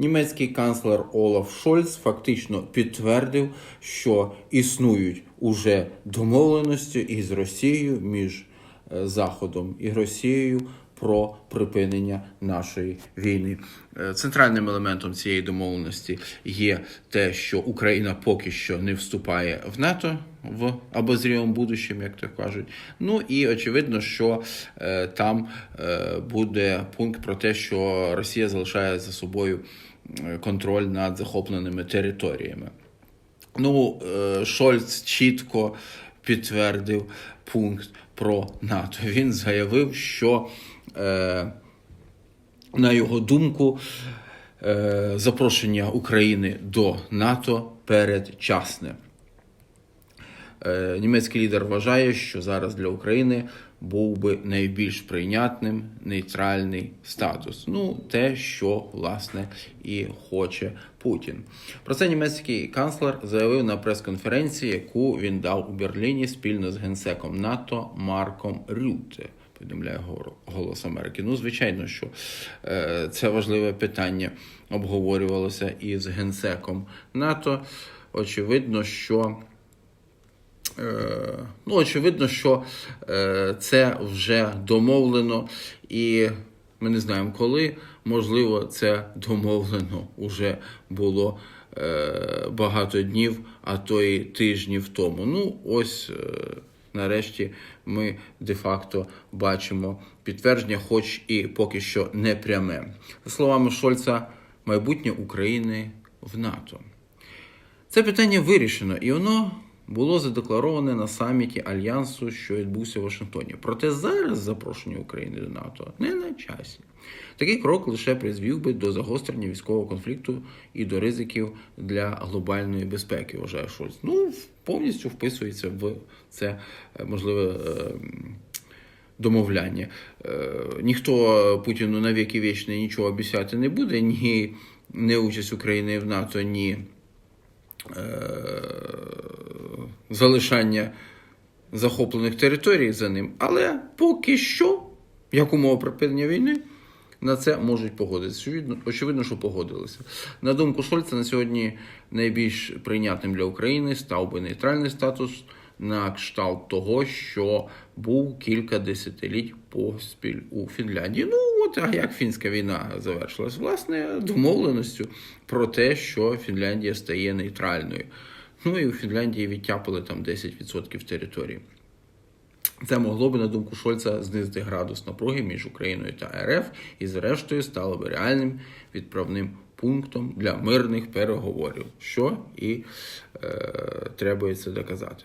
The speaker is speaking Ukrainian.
Німецький канцлер Олаф Шольц фактично підтвердив, що існують уже домовленості із Росією між е, Заходом і Росією про припинення нашої війни. Е, Центральним елементом цієї домовленості є те, що Україна поки що не вступає в НАТО в обозрілому будущем, як то кажуть. Ну і очевидно, що е, там е, буде пункт про те, що Росія залишає за собою е, контроль над захопленими територіями. Ну, е, Шольц чітко підтвердив пункт про НАТО. Він заявив, що, на його думку, е, запрошення України до НАТО передчасне. Е, Німецький лідер вважає, що зараз для України був би найбільш прийнятним нейтральний статус. Ну, те, що власне і хоче Путін. Про це німецький канцлер заявив на прес-конференції, яку він дав у Берліні спільно з генсеком НАТО Марком Рюте. Повідомляє Голос Америки. Ну, звичайно, що е, це важливе питання обговорювалося із генсеком НАТО. Очевидно, що Е, Ну, очевидно, що е, це вже домовлено, і ми не знаємо коли. Можливо, це домовлено уже було багато днів, а то й тижнів тому. Ну, ось нарешті ми де-факто бачимо підтвердження, хоч і поки що не пряме. За словами Шольца, майбутнє України в НАТО. Це питання вирішено, і воно було задеклароване на саміті Альянсу, що відбувся в Вашингтоні. Проте зараз запрошення України до НАТО не на часі. Такий крок лише призвів би до загострення військового конфлікту і до ризиків для глобальної безпеки, вважає Шольц. Ну, повністю вписується в це е, можливе. е, Домовляння. Е, ніхто Путіну на віки вічні нічого обіцяти не буде, ні не участь України в НАТО, ні залишання захоплених територій за ним. Але поки що, як умова припинення війни, на це можуть погодитися. Очевидно, очевидно, що погодилися. На думку Шольца, на сьогодні найбільш прийнятним для України став би нейтральний статус на кшталт того, що був кілька десятиліть поспіль у Фінляндії. Ну, от а як фінська війна завершилась? Власне, домовленістю про те, що Фінляндія стає нейтральною. Ну і у Фінляндії відтяпали там 10% території. Це могло би, на думку Шольца, знизити градус напруги між Україною та РФ і, зрештою, стало би реальним відправним пунктом для мирних переговорів, що і е, требується доказати.